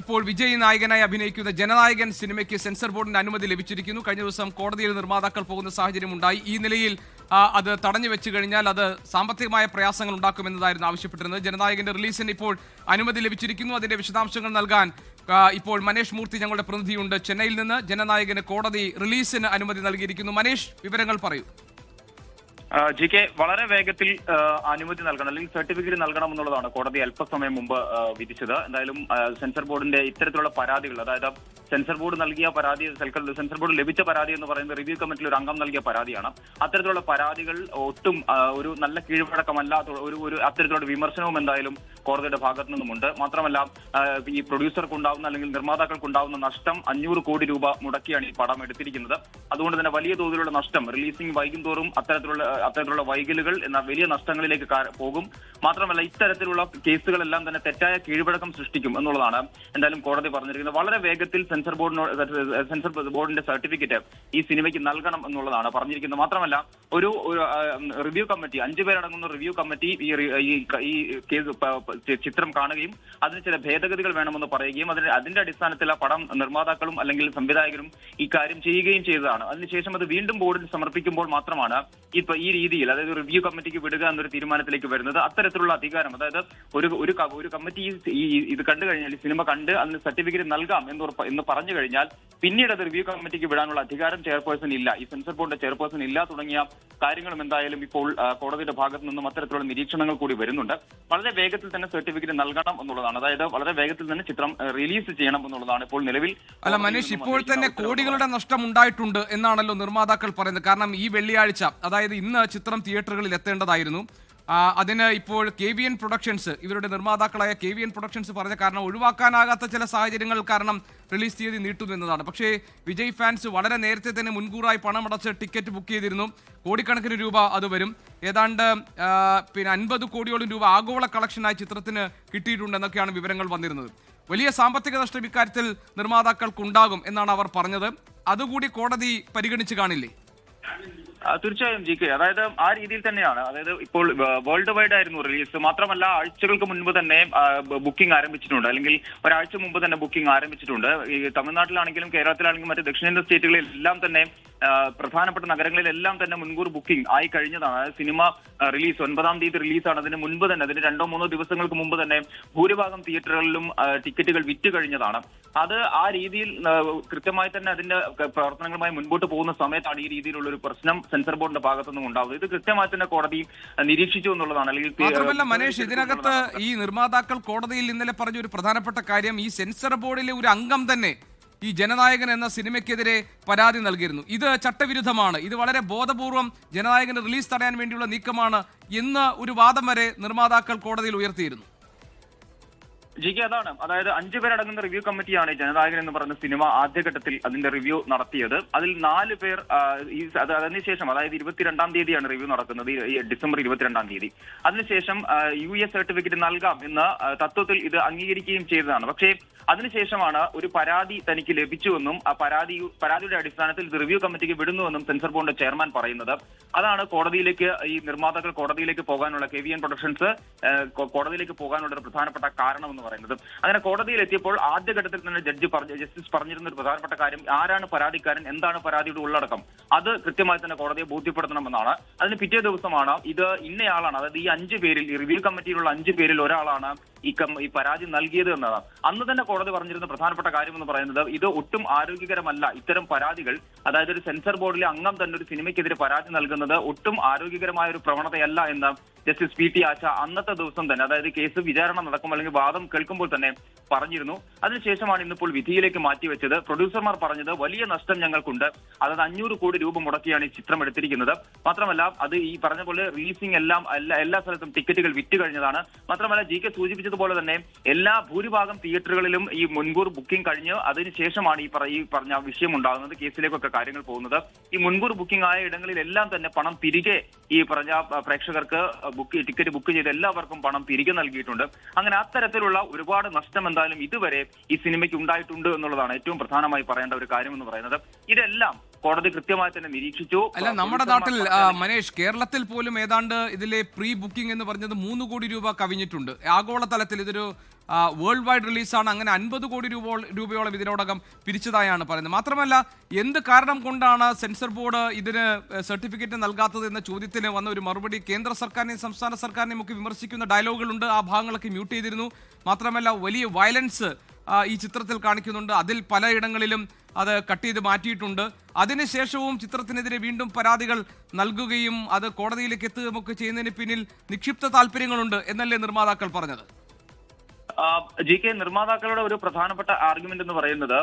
ഇപ്പോൾ വിജയ് നായകനായി അഭിനയിക്കുന്ന ജനനായകൻ സിനിമയ്ക്ക് സെൻസർ ബോർഡിന്റെ അനുമതി ലഭിച്ചിരിക്കുന്നു. കഴിഞ്ഞ ദിവസം കോടതിയിൽ നിർമ്മാതാക്കൾ പോകുന്ന സാഹചര്യം ഉണ്ടായി. ഈ നിലയിൽ അത് തടഞ്ഞു വെച്ചു കഴിഞ്ഞാൽ അത് സാമ്പത്തികമായ പ്രയാസങ്ങൾ ഉണ്ടാക്കുമെന്നതായിരുന്നു ആവശ്യപ്പെട്ടിരുന്നത്. ജനനായകന്റെ റിലീസിന് ഇപ്പോൾ അനുമതി ലഭിച്ചിരിക്കുന്നു. അതിന്റെ വിശദാംശങ്ങൾ നൽകാൻ ഇപ്പോൾ മനേഷ് മൂർത്തി ഞങ്ങളുടെ പ്രതിനിധിയുണ്ട്. ചെന്നൈയിൽ നിന്ന് ജനനായകന് കോടതി റിലീസിന് അനുമതി നൽകിയിരിക്കുന്നു. മനേഷ് വിവരങ്ങൾ പറയൂ. ജി കെ വളരെ വേഗത്തിൽ അനുമതി നൽകണം അല്ലെങ്കിൽ സർട്ടിഫിക്കറ്റ് നൽകണം എന്നുള്ളതാണ് കോടതി അല്പസമയം മുമ്പ് വിധിച്ചത്. എന്തായാലും സെൻസർ ബോർഡിന്റെ ഇത്തരത്തിലുള്ള പരാതികൾ അതായത് സെൻസർ ബോർഡ് നൽകിയ പരാതി സെൻസർ ബോർഡ് ലഭിച്ച പരാതി എന്ന് പറയുന്നത് റിവ്യൂ കമ്മിറ്റിയിൽ ഒരു അംഗം നൽകിയ പരാതിയാണ്. അത്തരത്തിലുള്ള പരാതികൾ ഒട്ടും ഒരു നല്ല കീഴ്വഴക്കമല്ല ഒരു ഒരു അത്തരത്തിലുള്ള വിമർശനവും എന്തായാലും കോടതിയുടെ ഭാഗത്തു നിന്നുമുണ്ട്. മാത്രമല്ല ഈ പ്രൊഡ്യൂസർക്ക് ഉണ്ടാവുന്ന അല്ലെങ്കിൽ നിർമ്മാതാക്കൾക്ക് ഉണ്ടാവുന്ന നഷ്ടം അഞ്ഞൂറ് കോടി രൂപ മുടക്കിയാണ് ഈ പടം എടുത്തിരിക്കുന്നത്. അതുകൊണ്ട് തന്നെ വലിയ തോതിലുള്ള നഷ്ടം റിലീസിംഗ് വൈകും തോറും അത്തരത്തിലുള്ള അത്തരത്തിലുള്ള വൈകലുകൾ എന്ന വലിയ നഷ്ടങ്ങളിലേക്ക് പോകും. മാത്രമല്ല ഇത്തരത്തിലുള്ള കേസുകളെല്ലാം തന്നെ തെറ്റായ കീഴ്വഴക്കം സൃഷ്ടിക്കും എന്നുള്ളതാണ് എന്തായാലും കോടതി പറഞ്ഞിരിക്കുന്നത്. വളരെ വേഗത്തിൽ സെൻസർ ബോർഡിനോട് സെൻസർ ബോർഡിന്റെ സർട്ടിഫിക്കറ്റ് ഈ സിനിമയ്ക്ക് നൽകണം എന്നുള്ളതാണ് പറഞ്ഞിരിക്കുന്നത്. മാത്രമല്ല ഒരു റിവ്യൂ കമ്മിറ്റി അഞ്ചു പേരടങ്ങുന്ന റിവ്യൂ കമ്മിറ്റി ഈ ഈ കേസ് ചിത്രം കാണുകയും അതിന് ചില ഭേദഗതികൾ വേണമെന്ന് പറയുകയും അതിന് അതിന്റെ അടിസ്ഥാനത്തിൽ ആ പടം നിർമ്മാതാക്കളും അല്ലെങ്കിൽ സംവിധായകരും ഈ കാര്യം ചെയ്യുകയും ചെയ്തതാണ്. അതിനുശേഷം അത് വീണ്ടും ബോർഡിൽ സമർപ്പിക്കുമ്പോൾ മാത്രമാണ് ഇപ്പൊ ഈ രീതിയിൽ അതായത് റിവ്യൂ കമ്മിറ്റിക്ക് വിടുക എന്നൊരു തീരുമാനത്തിലേക്ക് വരുന്നത് അത്തരത്തിലുള്ള അധികാരം. അതായത് ഒരു ഒരു കമ്മിറ്റി ഈ- ഇത് കണ്ടു കഴിഞ്ഞാൽ സിനിമ കണ്ട് അതിന് സർട്ടിഫിക്കറ്റ് നൽകാം എന്ന് എന്ന് പറഞ്ഞു കഴിഞ്ഞാൽ പിന്നീട് അത് റിവ്യൂ കമ്മിറ്റിക്ക് വിടാനുള്ള അധികാരം ചെയർപേഴ്സൺ ഇല്ല. ഈ സെൻസർ ബോർഡിന്റെ ചെയർപേഴ്സൺ ഇല്ല തുടങ്ങിയ കാര്യങ്ങളും എന്തായാലും ഇപ്പോൾ കോടതിയുടെ ഭാഗത്തു നിന്നും അത്തരത്തിലുള്ള നിരീക്ഷണങ്ങൾ കൂടി വരുന്നുണ്ട്. വളരെ വേഗത്തിൽ തന്നെ സർട്ടിഫിക്കറ്റ് നൽകണം എന്നുള്ളതാണ്. അതായത് വളരെ വേഗത്തിൽ തന്നെ ചിത്രം റിലീസ് ചെയ്യണം എന്നുള്ളതാണ് ഇപ്പോൾ നിലവിൽ അല്ല മനീഷ് ഇപ്പോൾ തന്നെ കോടികളുടെ നഷ്ടം ഉണ്ടായിട്ടുണ്ട് എന്നാണല്ലോ നിർമ്മാതാക്കൾ പറയുന്നത്. കാരണം ഈ വെള്ളിയാഴ്ച അതായത് ഇന്ന് ചിത്രം തിയേറ്ററുകളിൽ എത്തേണ്ടതായിരുന്നു. അതിന് ഇപ്പോൾ കെ വി എൻ പ്രൊഡക്ഷൻസ് ഇവരുടെ നിർമ്മാതാക്കളായ കെ വി എൻ പ്രൊഡക്ഷൻസ് പറഞ്ഞ കാരണം ഒഴിവാക്കാനാകാത്ത ചില സാഹചര്യങ്ങൾ കാരണം റിലീസ് തീയതി നീട്ടുന്നു എന്നതാണ്. പക്ഷേ വിജയ് ഫാൻസ് വളരെ നേരത്തെ തന്നെ മുൻകൂറായി പണമടച്ച് ടിക്കറ്റ് ബുക്ക് ചെയ്തിരുന്നു. കോടിക്കണക്കിന് രൂപ അത് വരും. ഏതാണ്ട് പിന്നെ അൻപത് കോടിയോളം രൂപ ആഗോള കളക്ഷനായി ചിത്രത്തിന് കിട്ടിയിട്ടുണ്ട് എന്നൊക്കെയാണ് വിവരങ്ങൾ വന്നിരുന്നത്. വലിയ സാമ്പത്തിക നഷ്ടം ഇക്കാര്യത്തിൽ നിർമ്മാതാക്കൾക്കുണ്ടാകും എന്നാണ് അവർ പറഞ്ഞത്. അതുകൂടി കോടതി പരിഗണിച്ച് കാണില്ലേ? തീർച്ചയായും ജി കെ. അതായത് ആ രീതിയിൽ തന്നെയാണ്. അതായത് ഇപ്പോൾ വേൾഡ് വൈഡ് ആയിരുന്നു റിലീസ് മാത്രമല്ല ആഴ്ചകൾക്ക് മുൻപ് തന്നെ ബുക്കിംഗ് ആരംഭിച്ചിട്ടുണ്ട്. അല്ലെങ്കിൽ ഒരാഴ്ച മുമ്പ് തന്നെ ബുക്കിംഗ് ആരംഭിച്ചിട്ടുണ്ട്. ഈ തമിഴ്നാട്ടിലാണെങ്കിലും കേരളത്തിലാണെങ്കിലും മറ്റ് ദക്ഷിണേന്ത്യൻ സ്റ്റേറ്റുകളിൽ എല്ലാം തന്നെ പ്രധാനപ്പെട്ട നഗരങ്ങളിലെല്ലാം തന്നെ മുൻകൂർ ബുക്കിംഗ് ആയി കഴിഞ്ഞതാണ്. അതായത് സിനിമ റിലീസ് ഒൻപതാം തീയതി റിലീസാണ്. അതിന് മുൻപ് തന്നെ അതിന് രണ്ടോ മൂന്നോ ദിവസങ്ങൾക്ക് മുമ്പ് തന്നെ ഭൂരിഭാഗം തിയേറ്ററുകളിലും ടിക്കറ്റുകൾ വിറ്റ് കഴിഞ്ഞതാണ്. അത് ആ രീതിയിൽ കൃത്യമായി തന്നെ അതിന്റെ പ്രവർത്തനങ്ങളുമായി മുൻപോട്ട് പോകുന്ന സമയത്താണ് ഈ രീതിയിലുള്ള ഒരു പ്രശ്നം സെൻസർ ബോർഡിന്റെ ഭാഗത്തു നിന്നും ഉണ്ടാവുന്നത് ഇത് കൃത്യമായി തന്നെ കോടതി നിരീക്ഷിച്ചു എന്നുള്ളതാണ്. അല്ലെങ്കിൽ മനേഷ് ഇതിനകത്ത് ഈ നിർമ്മാതാക്കൾ കോടതിയിൽ ഇന്നലെ പറഞ്ഞ ഒരു പ്രധാനപ്പെട്ട കാര്യം ഈ സെൻസർ ബോർഡിലെ ഒരു അംഗം തന്നെ ഈ ജനനായകൻ എന്ന സിനിമയ്ക്കെതിരെ പരാതി നൽകിയിരുന്നു. ഇത് ചട്ടവിരുദ്ധമാണ്. ഇത് വളരെ ബോധപൂർവം ജനനായകന് റിലീസ് തടയാൻ വേണ്ടിയുള്ള നീക്കമാണ് എന്ന് ഒരു വാദം വരെ നിർമ്മാതാക്കൾ കോടതിയിൽ ഉയർത്തിയിരുന്നു. ജി കെ അതാണ്. അതായത് അഞ്ചു പേരടങ്ങുന്ന റിവ്യൂ കമ്മിറ്റിയാണ് ജനനായകൻ എന്ന് പറയുന്ന സിനിമ ആദ്യഘട്ടത്തിൽ അതിന്റെ റിവ്യൂ നടത്തിയത്. അതിൽ നാല് പേർ അതിനുശേഷം അതായത് ഇരുപത്തിരണ്ടാം തീയതിയാണ് റിവ്യൂ നടക്കുന്നത് ഡിസംബർ ഇരുപത്തിരണ്ടാം തീയതി. അതിനുശേഷം യു എസ് സർട്ടിഫിക്കറ്റ് നൽകാം എന്ന് തത്വത്തിൽ ഇത് അംഗീകരിക്കുകയും ചെയ്തതാണ്. പക്ഷേ അതിനുശേഷമാണ് ഒരു പരാതി തനിക്ക് ലഭിച്ചുവെന്നും ആ പരാതി പരാതിയുടെ അടിസ്ഥാനത്തിൽ റിവ്യൂ കമ്മിറ്റിക്ക് വിടുന്നുവെന്നും സെൻസർ ബോർഡിന്റെ ചെയർമാൻ പറയുന്നത്. അതാണ് കോടതിയിലേക്ക് ഈ നിർമ്മാതാക്കൾ കോടതിയിലേക്ക് പോകാനുള്ള കെ വി എൻ പ്രൊഡക്ഷൻസ് കോടതിയിലേക്ക് പോകാനുള്ള ഒരു പ്രധാനപ്പെട്ട കാരണം എന്ന് പറയുന്നത്. അങ്ങനെ കോടതിയിൽ എത്തിയപ്പോൾ ആദ്യഘട്ടത്തിൽ തന്നെ ജഡ്ജി പറഞ്ഞ ജസ്റ്റിസ് പറഞ്ഞിരുന്ന ഒരു പ്രധാനപ്പെട്ട കാര്യം ആരാണ് പരാതിക്കാരൻ എന്താണ് പരാതിയുടെ ഉള്ളടക്കം? അത് കൃത്യമായി തന്നെ കോടതിയെ ബോധ്യപ്പെടുത്തണമെന്നാണ്. അതിന് പിറ്റേ ദിവസമാണ് ഇത് ഇന്നയാളാണ് അതായത് ഈ അഞ്ച് പേരിൽ റിവ്യൂ കമ്മിറ്റിയിലുള്ള അഞ്ച് പേരിൽ ഒരാളാണ് ഈ ഈ പരാതി നൽകിയത് എന്നതാണ്. അന്ന് തന്നെ കോടതി പറഞ്ഞിരുന്ന പ്രധാനപ്പെട്ട കാര്യം എന്ന് പറയുന്നത് ഇത് ഒട്ടും ആരോഗ്യകരമല്ല. ഇത്തരം പരാതികൾ അതായത് ഒരു സെൻസർ ബോർഡിലെ അംഗം തന്നെ ഒരു സിനിമയ്ക്കെതിരെ പരാതി നൽകുന്നത് ഒട്ടും ആരോഗ്യകരമായ ഒരു പ്രവണതയല്ല എന്ന് ജസ്റ്റിസ് പി ടി ആശ അന്നത്തെ ദിവസം തന്നെ അതായത് കേസ് വിചാരണ നടക്കും അല്ലെങ്കിൽ വാദം കേൾക്കുമ്പോൾ തന്നെ പറഞ്ഞിരുന്നു. അതിനുശേഷമാണ് ഇന്നിപ്പോൾ വിധിയിലേക്ക് മാറ്റിവെച്ചത്. പ്രൊഡ്യൂസർമാർ പറഞ്ഞത് വലിയ നഷ്ടം ഞങ്ങൾക്കുണ്ട്. അതായത് അഞ്ഞൂറ് കോടി രൂപ മുടക്കിയാണ് ഈ ചിത്രം എടുത്തിരിക്കുന്നത്. മാത്രമല്ല അത് ഈ പറഞ്ഞ പോലെ റിലീസിംഗ് എല്ലാം എല്ലാ എല്ലാ സ്ഥലത്തും ടിക്കറ്റുകൾ വിറ്റ് കഴിഞ്ഞതാണ്. മാത്രമല്ല ജി കെ സൂചിപ്പിച്ചതുപോലെ തന്നെ എല്ലാ ഭൂരിഭാഗം തിയേറ്ററുകളിലും ഈ മുൻകൂർ ബുക്കിംഗ് കഴിഞ്ഞ് അതിനുശേഷമാണ് ഈ ഈ പറഞ്ഞ വിഷയം ഉണ്ടാകുന്നത് കേസിലേക്കൊക്കെ കാര്യങ്ങൾ പോകുന്നത്. ഈ മുൻകൂർ ബുക്കിംഗ് ആയ ഇടങ്ങളിലെല്ലാം തന്നെ പണം തിരികെ ഈ പറഞ്ഞ പ്രേക്ഷകർക്ക് ബുക്ക് ടിക്കറ്റ് ബുക്ക് ചെയ്ത എല്ലാവർക്കും പണം തിരികെ നൽകിയിട്ടുണ്ട്. അങ്ങനെ അത്തരത്തിലുള്ള ഒരുപാട് നഷ്ടം എന്തായാലും ഇതുവരെ ഈ സിനിമയ്ക്ക് ഉണ്ടായിട്ടുണ്ട് എന്നുള്ളതാണ് ഏറ്റവും പ്രധാനമായി പറയേണ്ട ഒരു കാര്യം എന്ന് പറയുന്നത്. ഇതെല്ലാം കോടതി കൃത്യമായി തന്നെ നിരീക്ഷിച്ചു. അല്ല നമ്മുടെ നാട്ടിൽ മനേഷ് കേരളത്തിൽ പോലും ഏതാണ്ട് ഇതിലെ പ്രീ ബുക്കിംഗ് എന്ന് പറഞ്ഞത് മൂന്ന് കോടി രൂപ കവിഞ്ഞിട്ടുണ്ട്. ആഗോളതലത്തിൽ ഇതൊരു വേൾഡ് വൈഡ് റിലീസാണ് അങ്ങനെ അൻപത് കോടി രൂപ രൂപയോളം ഇതിനോടകം പിരിച്ചതായാണ് പറയുന്നത്. മാത്രമല്ല എന്ത് കാരണം കൊണ്ടാണ് സെൻസർ ബോർഡ് ഇതിന് സർട്ടിഫിക്കറ്റ് നൽകാത്തത് എന്ന ചോദ്യത്തിന് വന്ന ഒരു മറുപടി കേന്ദ്ര സർക്കാരിനെയും സംസ്ഥാന സർക്കാരിനെയും ഒക്കെ വിമർശിക്കുന്ന ഡയലോഗുകളുണ്ട്. ആ ഭാഗങ്ങളൊക്കെ മ്യൂട്ട് ചെയ്തിരുന്നു. മാത്രമല്ല വലിയ വയലൻസ് ഈ ചിത്രത്തിൽ കാണിക്കുന്നുണ്ട്. അതിൽ പലയിടങ്ങളിലും അത് കട്ട് ചെയ്ത് മാറ്റിയിട്ടുണ്ട്. അതിനുശേഷവും ചിത്രത്തിനെതിരെ വീണ്ടും പരാതികൾ നൽകുകയും അത് കോടതിയിലേക്ക് എത്തുകയും ഒക്കെ ചെയ്യുന്നതിന് പിന്നിൽ നിക്ഷിപ്ത താല്പര്യങ്ങളുണ്ട് എന്നല്ലേ നിർമ്മാതാക്കൾ പറഞ്ഞത്? ജി കെ നിർമ്മാതാക്കളുടെ ഒരു പ്രധാനപ്പെട്ട ആർഗ്യുമെന്റ് എന്ന് പറയുന്നത്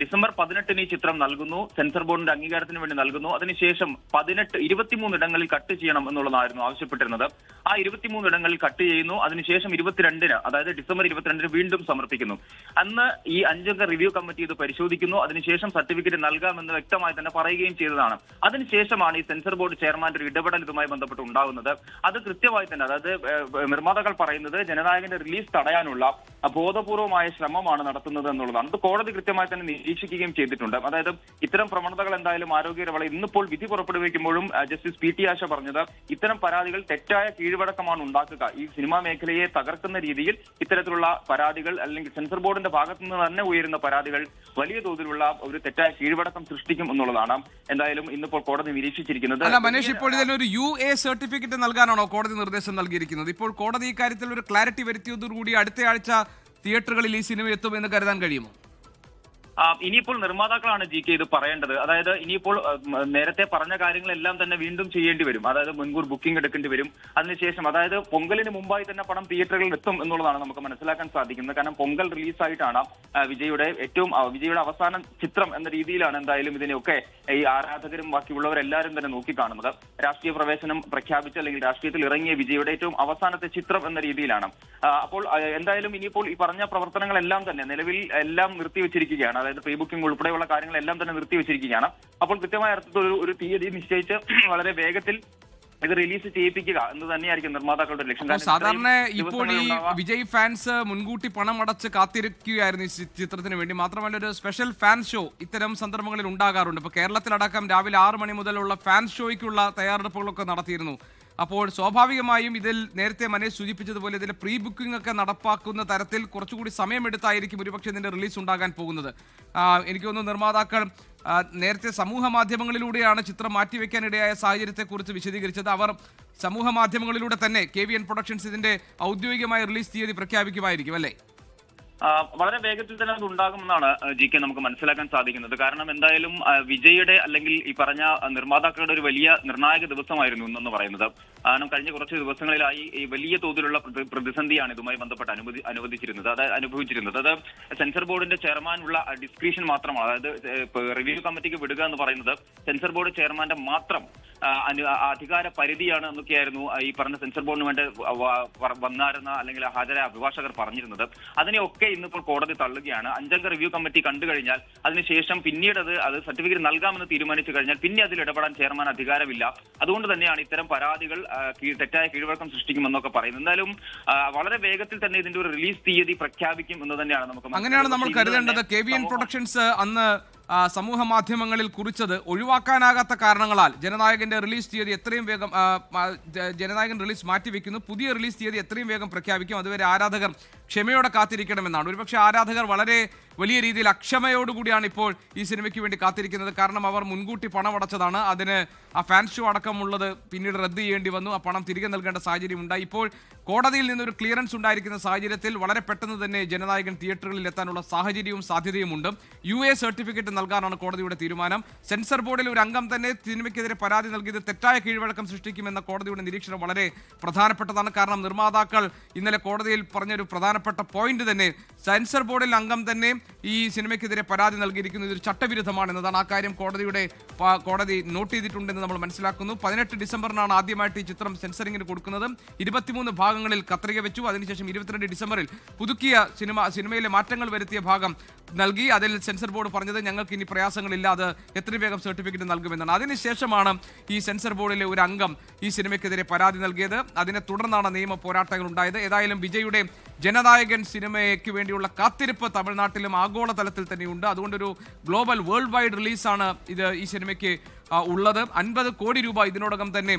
ഡിസംബർ പതിനെട്ടിന് ഈ ചിത്രം നൽകുന്നു സെൻസർ ബോർഡിന്റെ അംഗീകാരത്തിന് വേണ്ടി നൽകുന്നു അതിനുശേഷം പതിനെട്ട് ഇരുപത്തിമൂന്ന് ഇടങ്ങളിൽ കട്ട് ചെയ്യണം എന്നുള്ളതായിരുന്നു ആവശ്യപ്പെട്ടിരുന്നത്. ആ ഇരുപത്തിമൂന്ന് ഇടങ്ങളിൽ കട്ട് ചെയ്യുന്നു അതിനുശേഷം ഇരുപത്തിരണ്ടിന് അതായത് ഡിസംബർ ഇരുപത്തിരണ്ടിന് വീണ്ടും സമർപ്പിക്കുന്നു. അന്ന് ഈ അഞ്ചംഗ റിവ്യൂ കമ്മിറ്റി ഇത് പരിശോധിക്കുന്നു അതിനുശേഷം സർട്ടിഫിക്കറ്റ് നൽകാമെന്ന് വ്യക്തമായി തന്നെ പറയുകയും ചെയ്തതാണ്. അതിനുശേഷമാണ് ഈ സെൻസർ ബോർഡ് ചെയർമാന്റെ ഒരു ഇടപെടൽ ഇതുമായി ബന്ധപ്പെട്ട് ഉണ്ടാകുന്നത്. അത് കൃത്യമായി തന്നെ അതായത് നിർമ്മാതാക്കൾ പറയുന്നത് ജനനായകന്റെ റിലീസ് തടയാനുള്ള ബോധപൂർവമായ ശ്രമമാണ് നടത്തുന്നത് എന്നുള്ളതാണ്. അത് കോടതി കൃത്യമായി തന്നെ നിരീക്ഷിക്കുകയും ചെയ്തിട്ടുണ്ട്. അതായത് ഇത്തരം പ്രവണതകൾ എന്തായാലും ആരോഗ്യപരമായി ഇന്നിപ്പോൾ വിധി പുറപ്പെടുവിക്കുമ്പോഴും ജസ്റ്റിസ് പി ടി ആശ പറഞ്ഞത് ഇത്തരം പരാതികൾ തെറ്റായ കീഴ്വഴക്കമാണ് ഉണ്ടാക്കുക. ഈ സിനിമാ മേഖലയെ തകർക്കുന്ന രീതിയിൽ ഇത്തരത്തിലുള്ള പരാതികൾ അല്ലെങ്കിൽ സെൻസർ ബോർഡിന്റെ ഭാഗത്തു നിന്ന് തന്നെ ഉയരുന്ന പരാതികൾ വലിയ തോതിലുള്ള ഒരു തെറ്റായ കീഴ്വഴക്കം സൃഷ്ടിക്കും എന്നുള്ളതാണ് എന്തായാലും ഇന്നിപ്പോൾ കോടതി നിരീക്ഷിച്ചിരിക്കുന്നത്. ഇപ്പോൾ ഇതിനൊരു യു എ സർട്ടിഫിക്കറ്റ് നൽകാനാണോ കോടതി നിർദ്ദേശം നൽകിയിരിക്കുന്നത്? ഇപ്പോൾ കോടതി ഇക്കാര്യത്തിൽ ഒരു ക്ലാരിറ്റി വരുത്തിയതോടുകൂടി അടുത്തയാഴ്ച തിയേറ്ററുകളിൽ ഈ സിനിമ എത്തുമെന്ന് കരുതാൻ കഴിയുമോ? ഇനിയിപ്പോൾ നിർമ്മാതാക്കളാണ് ജി കെ ഇത് പറയേണ്ടത്. അതായത് ഇനിയിപ്പോൾ നേരത്തെ പറഞ്ഞ കാര്യങ്ങളെല്ലാം തന്നെ വീണ്ടും ചെയ്യേണ്ടി വരും. അതായത് മുൻകൂർ ബുക്കിംഗ് എടുക്കേണ്ടി വരും. അതിനുശേഷം അതായത് പൊങ്കലിന് മുമ്പായി തന്നെ പണം തിയേറ്ററുകളിൽ എത്തും എന്നുള്ളതാണ് നമുക്ക് മനസ്സിലാക്കാൻ സാധിക്കുന്നത്. കാരണം പൊങ്കൽ റിലീസായിട്ടാണ് വിജയുടെ ഏറ്റവും വിജയുടെ അവസാന ചിത്രം എന്ന രീതിയിലാണ് എന്തായാലും ഇതിനെയൊക്കെ ഈ ആരാധകരും ബാക്കിയുള്ളവരെല്ലാവരും തന്നെ നോക്കിക്കാണുന്നത്. രാഷ്ട്രീയ പ്രവേശനം പ്രഖ്യാപിച്ച അല്ലെങ്കിൽ രാഷ്ട്രീയത്തിൽ ഇറങ്ങിയ വിജയുടെ ഏറ്റവും അവസാനത്തെ ചിത്രം എന്ന രീതിയിലാണ്. അപ്പോൾ എന്തായാലും ഇനിയിപ്പോൾ ഈ പറഞ്ഞ പ്രവർത്തനങ്ങളെല്ലാം തന്നെ നിലവിൽ എല്ലാം നിർത്തിവെച്ചിരിക്കുകയാണ്. പ്രീ ബുക്കിംഗ് ഉൾപ്പെടെയുള്ള കാര്യങ്ങളെല്ലാം തന്നെ നിർത്തിവെച്ചിരിക്കുകയാണ് അപ്പോൾ കൃത്യമായ അർത്ഥത്തിൽ ഒരു ഒരു തീയതി നിശ്ചയിച്ച് വളരെ വേഗത്തിൽ ഇത് റിലീസ് ചെയ്യിപ്പിക്കുക എന്ന് തന്നെയായിരിക്കും നിർമ്മാതാക്കളുടെ ലക്ഷ്യം. സാധാരണ ഇപ്പോൾ ഈ. വിജയ് ഫാൻസ് മുൻകൂട്ടി പണം അടച്ച് കാത്തിരിക്കുകയായിരുന്നു ഈ ചിത്രത്തിന് വേണ്ടി. മാത്രമല്ല ഒരു സ്പെഷ്യൽ ഫാൻ ഷോ ഇത്തരം സന്ദർഭങ്ങളിൽ ഉണ്ടാകാറുണ്ട്. ഇപ്പോൾ കേരളത്തിലടക്കം രാവിലെ ആറ് മണി മുതലുള്ള ഫാൻ ഷോയ്ക്കുള്ള തയ്യാറെടുപ്പുകളൊക്കെ നടത്തിയിരുന്നു. അപ്പോൾ സ്വാഭാവികമായും ഇതിൽ നേരത്തെ മനേഷ് സൂചിപ്പിച്ചതുപോലെ ഇതിൽ പ്രീ ബുക്കിംഗ് ഒക്കെ നടപ്പാക്കുന്ന തരത്തിൽ കുറച്ചുകൂടി സമയമെടുത്തായിരിക്കും ഒരുപക്ഷെ ഇതിന്റെ റിലീസ് ഉണ്ടാകാൻ പോകുന്നത്. എനിക്ക് തോന്നുന്നു നിർമ്മാതാക്കൾ നേരത്തെ സമൂഹ മാധ്യമങ്ങളിലൂടെയാണ് ചിത്രം മാറ്റിവെക്കാനിടയായ സാഹചര്യത്തെക്കുറിച്ച് വിശദീകരിച്ചത്. അവർ സമൂഹ മാധ്യമങ്ങളിലൂടെ തന്നെ കെ വി എൻ പ്രൊഡക്ഷൻസ് ഇതിന്റെ ഔദ്യോഗികമായ റിലീസ് തീയതി പ്രഖ്യാപിക്കുമായിരിക്കും അല്ലേ? വളരെ വേഗത്തിൽ തന്നെ അത് ഉണ്ടാകുമെന്നാണ് ജി കെ നമുക്ക് മനസ്സിലാക്കാൻ സാധിക്കുന്നത്. കാരണം എന്തായാലും വിജയുടെ അല്ലെങ്കിൽ ഈ പറഞ്ഞ നിർമ്മാതാക്കളുടെ ഒരു വലിയ നിർണായക ദിവസമായിരുന്നു ഇന്നെന്ന് പറയുന്നത്. കാരണം കഴിഞ്ഞ കുറച്ച് ദിവസങ്ങളിലായി ഈ വലിയ തോതിലുള്ള പ്രതി- പ്രതിസന്ധിയാണ് ഇതുമായി ബന്ധപ്പെട്ട് അനുവദി അനുവദിച്ചിരുന്നത്. അത് അനുഭവിച്ചിരുന്നത്. അത് സെൻസർ ബോർഡിന്റെ ചെയർമാനുള്ള ഡിസ്ക്രിപ്ഷൻ മാത്രമാണ്. അതായത് റിവ്യൂ കമ്മിറ്റിക്ക് വിടുക എന്ന് പറയുന്നത് സെൻസർ ബോർഡ് ചെയർമാന്റെ മാത്രം അധികാര പരിധിയാണ് എന്നൊക്കെയായിരുന്നു ഈ പറഞ്ഞ സെൻസർ ബോർഡിന് വേണ്ടി വന്നായിരുന്ന അല്ലെങ്കിൽ ഹാജരായ അഭിഭാഷകർ പറഞ്ഞിരുന്നത്. അതിനെയൊക്കെ ഇന്നിപ്പോൾ കോടതി തള്ളുകയാണ്. അഞ്ചംഗ റിവ്യൂ കമ്മിറ്റി കണ്ടു കഴിഞ്ഞാൽ അതിനുശേഷം പിന്നീട് അത് അത് സർട്ടിഫിക്കറ്റ് നൽകാമെന്ന് തീരുമാനിച്ചു കഴിഞ്ഞാൽ പിന്നെ അതിൽ ഇടപെടാൻ ചെയർമാൻ അധികാരമില്ല. അതുകൊണ്ട് തന്നെയാണ് ഇത്തരം പരാതികൾ തെറ്റായ കീഴ്വഴക്കം സൃഷ്ടിക്കുമെന്നൊക്കെ പറയുന്നത്. എന്തായാലും വളരെ വേഗത്തിൽ തന്നെ ഇതിന്റെ ഒരു റിലീസ് തീയതി പ്രഖ്യാപിക്കും എന്ന് തന്നെയാണ് നമുക്ക് അങ്ങനെയാണ് നമ്മൾ കരുതേണ്ടത്. കെ വി എൻ പ്രൊഡക്ഷൻസ് അന്ന് സമൂഹ മാധ്യമങ്ങളിൽ കുറിച്ചത് ഒഴിവാക്കാനാകാത്ത കാരണങ്ങളാൽ ജനനായകന്റെ റിലീസ് തീയതി എത്രയും വേഗം ജനനായകൻ റിലീസ് മാറ്റിവെക്കുന്നു. പുതിയ റിലീസ് തീയതി എത്രയും വേഗം പ്രഖ്യാപിക്കും. അതുവരെ ആരാധകർ ക്ഷമയോടെ കാത്തിരിക്കണമെന്നാണ്. ഒരുപക്ഷെ ആരാധകർ വളരെ വലിയ രീതിയിൽ അക്ഷമയോടുകൂടിയാണ് ഇപ്പോൾ ഈ സിനിമയ്ക്ക് വേണ്ടി കാത്തിരിക്കുന്നത്. കാരണം അവർ മുൻകൂട്ടി പണം അടച്ചതാണ് അതിന് ആ ഫാൻ ഷോ അടക്കമുള്ളത് പിന്നീട് റദ്ദ് ചെയ്യേണ്ടി വന്നു. ആ പണം തിരികെ നൽകേണ്ട സാഹചര്യം ഉണ്ടായി. ഇപ്പോൾ കോടതിയിൽ നിന്നൊരു ക്ലിയറൻസ് ഉണ്ടായിരിക്കുന്ന സാഹചര്യത്തിൽ വളരെ പെട്ടെന്ന് തന്നെ ജനനായകൻ തിയേറ്ററുകളിൽ എത്താനുള്ള സാഹചര്യവും സാധ്യതയുമുണ്ട്. യു എ സർട്ടിഫിക്കറ്റ് നൽകാനാണ് കോടതിയുടെ തീരുമാനം. സെൻസർ ബോർഡിൽ ഒരു അംഗം തന്നെ സിനിമയ്ക്കെതിരെ പരാതി നൽകിയത് തെറ്റായ കീഴ്വഴക്കം സൃഷ്ടിക്കുമെന്ന കോടതിയുടെ നിരീക്ഷണം വളരെ പ്രധാനപ്പെട്ടതാണ്. കാരണം നിർമ്മാതാക്കൾ ഇന്നലെ കോടതിയിൽ പറഞ്ഞൊരു പ്രധാനപ്പെട്ട പോയിന്റ് തന്നെ സെൻസർ ബോർഡിൽ അംഗം തന്നെ ഈ സിനിമയ്ക്കെതിരെ പരാതി നൽകിയിരിക്കുന്നത് ഇതൊരു ചട്ടവിരുദ്ധമാണ് എന്നതാണ് ആ കാര്യം കോടതിയുടെ കോടതി നോട്ട് ചെയ്തിട്ടുണ്ടെന്ന് നമ്മൾ മനസ്സിലാക്കുന്നു. പതിനെട്ട് ഡിസംബറിനാണ് ആദ്യമായിട്ട് ഈ ചിത്രം സെൻസറിങ്ങിന് കൊടുക്കുന്നത്. ഇരുപത്തിമൂന്ന് ഭാഗങ്ങളിൽ കത്രിക വെച്ചു. അതിനുശേഷം ഇരുപത്തിരണ്ട് ഡിസംബറിൽ പുതുക്കിയ സിനിമ സിനിമയിലെ മാറ്റങ്ങൾ വരുത്തിയ ഭാഗം നൽകി. അതിൽ സെൻസർ ബോർഡ് പറഞ്ഞത് ഞങ്ങൾക്ക് ഇനി പ്രയാസങ്ങളില്ല. അത് എത്രയും വേഗം സർട്ടിഫിക്കറ്റ് നൽകുമെന്നാണ്. അതിനുശേഷമാണ് ഈ സെൻസർ ബോർഡിലെ ഒരു അംഗം ഈ സിനിമയ്ക്കെതിരെ പരാതി നൽകിയത്. അതിനെ തുടർന്നാണ് നിയമ പോരാട്ടങ്ങൾ ഉണ്ടായത് ഏതായാലും വിജയുടെ ജനനായകൻ സിനിമയ്ക്ക് വേണ്ടിയുള്ള കാത്തിരിപ്പ് തമിഴ്നാട്ടിലും ആഗോളതലത്തിൽ തന്നെയുണ്ട്. അതുകൊണ്ടൊരു ഗ്ലോബൽ വേൾഡ് വൈഡ് റിലീസാണ് ഇത് ഈ സിനിമയ്ക്ക് ഉള്ളത്. അൻപത് കോടി രൂപ ഇതിനോടകം തന്നെ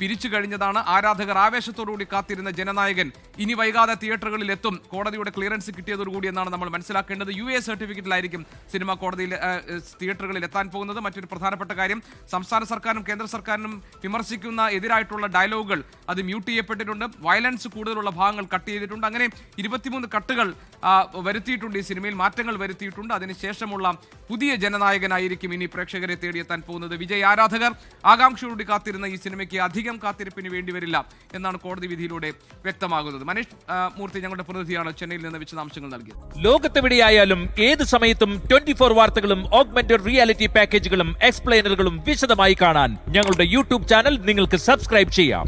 പിരിച്ചു കഴിഞ്ഞതാണ്. ആരാധകർ ആവേശത്തോടുകൂടി കാത്തിരുന്ന ജനനായകൻ ഇനി വൈകാതെ തിയേറ്ററുകളിൽ എത്തും കോടതിയുടെ ക്ലിയറൻസ് കിട്ടിയതോടുകൂടി എന്നാണ് നമ്മൾ മനസ്സിലാക്കേണ്ടത്. യു എ സർട്ടിഫിക്കറ്റിലായിരിക്കും സിനിമ കോടതിയിൽ തിയേറ്ററുകളിൽ എത്താൻ പോകുന്നത്. മറ്റൊരു പ്രധാനപ്പെട്ട കാര്യം സംസ്ഥാന സർക്കാരും കേന്ദ്ര സർക്കാരിനും വിമർശിക്കുന്ന എതിരായിട്ടുള്ള ഡയലോഗുകൾ അത് മ്യൂട്ട് ചെയ്യപ്പെട്ടിട്ടുണ്ട്. വയലൻസ് കൂടുതലുള്ള ഭാഗങ്ങൾ കട്ട് ചെയ്തിട്ടുണ്ട്. അങ്ങനെ ഇരുപത്തിമൂന്ന് കട്ടുകൾ വരുത്തിയിട്ടുണ്ട്. ഈ സിനിമയിൽ മാറ്റങ്ങൾ വരുത്തിയിട്ടുണ്ട്. അതിനുശേഷമുള്ള പുതിയ ജനനായകനായിരിക്കും ഇനി പ്രേക്ഷകരെ തേടിയെത്താൻ പോകുന്നത് വിജയ് ആരാധകർ ആകാംക്ഷയോടെ കാത്തിരുന്ന ഈ സിനിമയ്ക്ക് അധികം കാത്തിരിപ്പിന് വേണ്ടി വരില്ല എന്നാണ് കോടതി വിധിയിലൂടെ വ്യക്തമാകുന്നത്. മനീഷ് മൂർത്തി ഞങ്ങളുടെ പ്രതിനിധിയാണ് ചെന്നൈയിൽ നിന്ന് വിശദാംശങ്ങൾ നൽകിയത്. ലോകത്തെവിടെയായാലും ഏത് സമയത്തും ട്വന്റി ഫോർ വാർത്തകളും ഓഗ്മെന്റഡ് റിയാലിറ്റി പാക്കേജുകളും എക്സ്പ്ലെയിനറുകളും വിശദമായി കാണാൻ ഞങ്ങളുടെ യൂട്യൂബ് ചാനൽ നിങ്ങൾക്ക് സബ്സ്ക്രൈബ് ചെയ്യാം.